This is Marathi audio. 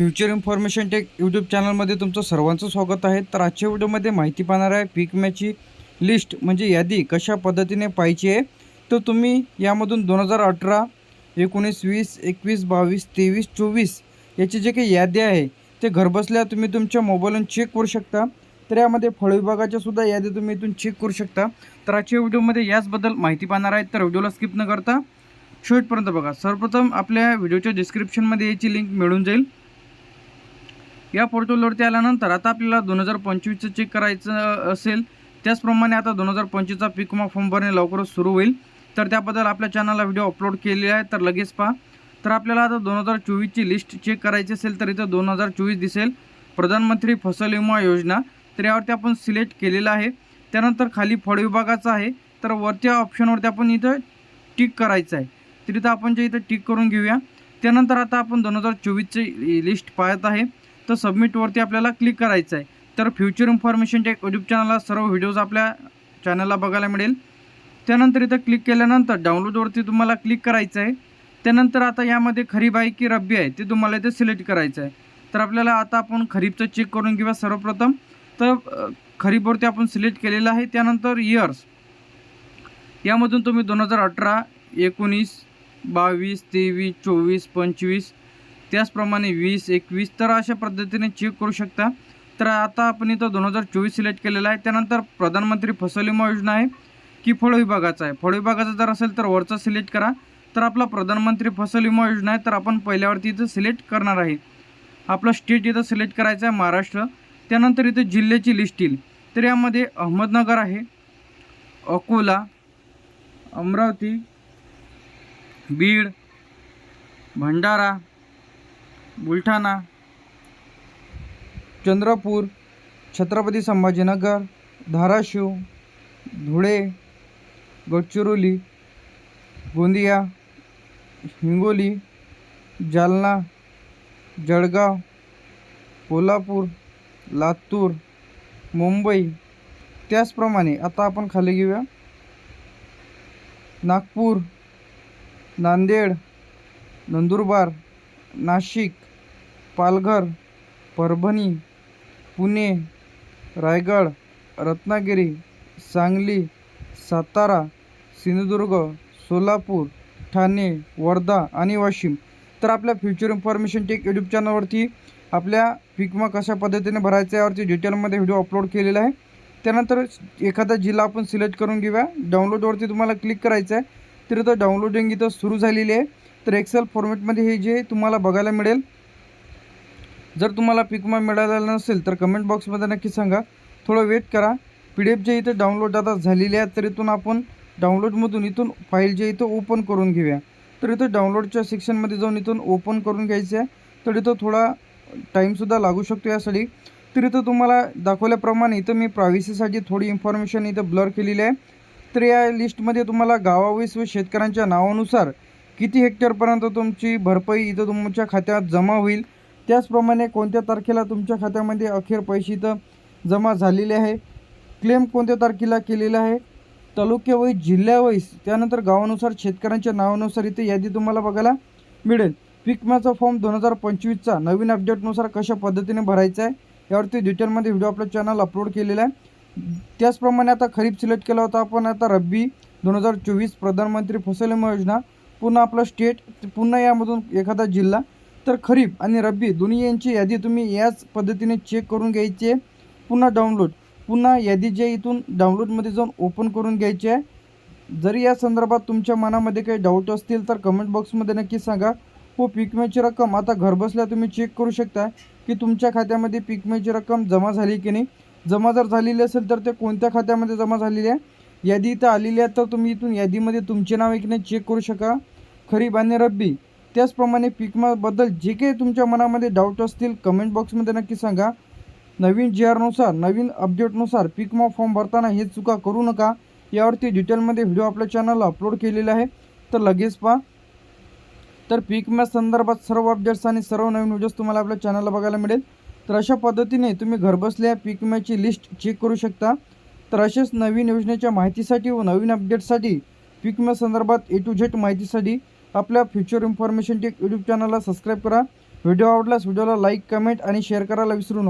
फ्युचर इन्फॉर्मेशन टेक यूट्यूब चॅनलमध्ये तुमचं सर्वांचं स्वागत आहे. तर आजच्या व्हिडिओमध्ये माहिती पाहणार आहे पीक विम्याची लिस्ट म्हणजे यादी कशा पद्धतीने पाहिजे आहे. तर तुम्ही यामधून दोन हजार अठरा एकोणीस वीस एकवीस बावीस तेवीस चोवीस याची जे काही यादी आहे ते घरबसल्या तुम्ही तुमच्या मोबाईलवरून चेक करू शकता. तर यामध्ये फळ विभागाच्या सुद्धा यादी तुम्ही इथून चेक करू शकता. तर आजच्या व्हिडिओमध्ये याचबद्दल माहिती पाहणार आहे तर व्हिडिओला स्किप न करता शेवटपर्यंत बघा. सर्वप्रथम आपल्या व्हिडिओच्या डिस्क्रिप्शनमध्ये याची लिंक मिळून जाईल. या पोर्टलवरती आल्यानंतर आता आपल्याला दोन हजार पंचवीसचं चेक करायचं असेल. त्याचप्रमाणे आता दोन हजार पंचवीसचा पीक विमा फॉर्म भरणे लवकरच सुरू होईल. तर त्याबद्दल आपल्या चॅनलला व्हिडिओ अपलोड केलेला आहे तर लगेच पहा. तर आपल्याला आता दोन हजार चोवीसची लिस्ट चेक करायची असेल तर इथं दोन हजार चोवीस दिसेल. प्रधानमंत्री फसल विमा योजना तर यावरती आपण सिलेक्ट केलेलं आहे. त्यानंतर खाली फळ विभागाचं आहे तर वरच्या ऑप्शनवरती आपण इथं टिक करायचं आहे. तर इथं आपण जे इथं टिक करून घेऊया. त्यानंतर आता आपण दोन हजार चोवीसची लिस्ट पाहत आहे. तर सबमिटवरती आपल्याला क्लिक करायचं आहे. तर फ्युचर इन्फॉर्मेशन टेक यूट्यूब चॅनलला सर्व व्हिडिओज आपल्या चॅनलला बघायला मिळेल. त्यानंतर इथं क्लिक केल्यानंतर डाउनलोडवरती तुम्हाला क्लिक करायचं आहे. त्यानंतर आता यामध्ये खरीप आहे की रब्बी आहे ते तुम्हाला इथे सिलेक्ट करायचं आहे. तर आपल्याला आता आपण खरीपचं चेक करून घेऊया सर्वप्रथम. तर खरीपवरती आपण सिलेक्ट केलेलं आहे. त्यानंतर इयर्स यामधून तुम्ही दोन हजार अठरा एकोणीस बावीस तेवीस चोवीस पंचवीस त्याचप्रमाणे वीस एकवीस तर अशा पद्धतीने चेक करू शकता. तर आता आपण इथं दोन हजार चोवीस सिलेक्ट केलेलं आहे. त्यानंतर प्रधानमंत्री फसल विमा योजना आहे की फळ विभागाचा आहे. फळ विभागाचा जर असेल तर वरचा सिलेक्ट करा. तर आपला प्रधानमंत्री फसल विमा योजना आहे. तर आपण पहिल्यावरती इथं सिलेक्ट करणार आहे. आपला स्टेट इथं सिलेक्ट करायचा आहे महाराष्ट्र. त्यानंतर इथं जिल्ह्याची लिस्ट येईल. तर यामध्ये अहमदनगर आहे अकोला अमरावती बीड भंडारा बुलढाणा चंद्रपूर छत्रपती संभाजीनगर धाराशिव धुळे गडचिरोली गोंदिया हिंगोली जालना जळगाव कोल्हापूर लातूर मुंबई. त्याचप्रमाणे आता आपण खाली घेऊया. नागपूर नांदेड नंदुरबार नाशिक पालघर परभणी पुणे रायगड रत्नागिरी सांगली सातारा सिंधुदुर्ग सोलापूर ठाणे वर्धा आणि वाशिम. तर आपल्या फ्युचर इन्फॉर्मेशन टेक यूट्यूब चॅनलवरती आपल्या पिकमा कशा पद्धतीने भरायचं यावरती डिटेलमध्ये व्हिडिओ अपलोड केलेला आहे. त्यानंतर एखादा जिल्हा आपण सिलेक्ट करून घेऊया. डाउनलोडवरती तुम्हाला क्लिक करायचं आहे. तर इथं डाउनलोडिंग इथं सुरू झालेली आहे. तर एक्सेल फॉर्मॅटमध्ये हे जे तुम्हाला बघायला मिळेल जर तुम्हाला पिकमा मिळालेला नसेल तर कमेंट बॉक्समध्ये नक्की सांगा. थोडं वेट करा. पी डी एफ जे इथं डाउनलोड आता झालेली आहे तर इथून आपण डाउनलोडमधून इथून फाईल जे इथं ओपन करून घेऊया. तर इथं डाउनलोडच्या सेक्शनमध्ये जाऊन इथून ओपन करून घ्यायचं आहे. तर इथं थोडा टाईमसुद्धा लागू शकतो यासाठी. तर इथं तुम्हाला दाखवल्याप्रमाणे इथं मी प्रायव्हसीसाठी थोडी इन्फॉर्मेशन इथं ब्लर केलेली आहे. तर या लिस्टमध्ये तुम्हाला गावावीस व शेतकऱ्यांच्या नावानुसार किती हेक्टरपर्यंत तुमची भरपाई इथं तुमच्या खात्यात जमा होईल? त्याचप्रमाणे कोणत्या तारखेला तुमच्या खात्यामध्ये अखेर पैसे इथं जमा झालेले आहे? क्लेम कोणत्या तारखेला केलेला आहे? तालुक्यावाईज जिल्ह्यावाईज त्यानंतर गावानुसार शेतकऱ्यांच्या नावानुसार इथे यादी तुम्हाला बघायला मिळेल. पीक विम्याचा फॉर्म दोन हजार पंचवीसचा. नवीन अपडेटनुसार कशा पद्धतीने भरायचा आहे यावरती डिटेलमध्ये व्हिडिओ आपला चॅनल अपलोड केलेला आहे. त्याचप्रमाणे आता खरीप सिलेक्ट केला होता आपण आता रब्बी दोन हजार चोवीस प्रधानमंत्री फसल विमा योजना पुन्हा आपला स्टेट पुन्हा यामधून एखादा जिल्हा. तर खरीप आणि रब्बी दोन्ही यांची यादी तुम्ही याच पद्धतीने चेक करून घ्यायची आहे. पुन्हा डाउनलोड पुन्हा यादी जे इथून डाउनलोडमध्ये जाऊन ओपन करून घ्यायची आहे. जरी या संदर्भात तुमच्या मनामध्ये काही डाऊट असतील तर कमेंट बॉक्समध्ये नक्की सांगा. हो, व पीक विम्याची रक्कम आता घरबसल्या तुम्ही चेक करू शकता की तुमच्या खात्यामध्ये पिकमेची विम्याची रक्कम जमा झाली की नाही. जमा जर झालेली असेल तर ते कोणत्या खात्यामध्ये जमा झालेली आहे? यादी इथं आलेली आहे तर तुम्ही इथून यादीमध्ये तुमचे नाव आहे की नाही चेक करू शका. खरीप आणि रब्बी. त्याचप्रमाणे पिकमाबद्दल जे काही तुमच्या मनामध्ये डाऊट असतील कमेंट बॉक्समध्ये नक्की सांगा. नवीन जी आरनुसार नवीन अपडेटनुसार पिकमा फॉर्म भरताना हे चुका करू नका. यावरती डिटेलमध्ये व्हिडिओ आपल्या चॅनलला अपलोड केलेला आहे. तर लगेच पहा. तर पीक संदर्भात सर्व अपडेट्स आणि सर्व नवीन व्हिडिओज तुम्हाला आपल्या चॅनलला बघायला मिळेल. तर अशा पद्धतीने तुम्ही घरबसल्या पीक लिस्ट चेक करू शकता. तर असेच नवीन योजनेच्या माहितीसाठी व नवीन अपडेटसाठी पीक संदर्भात ए टू झेड माहितीसाठी आपल्या फ्युचर इन्फॉर्मेशन टेक यूट्यूब चॅनलला सबस्क्राईब करा. व्हिडिओ आवडल्यास व्हिडिओला लाईक कमेंट आणि शेअर करायला विसरू नका.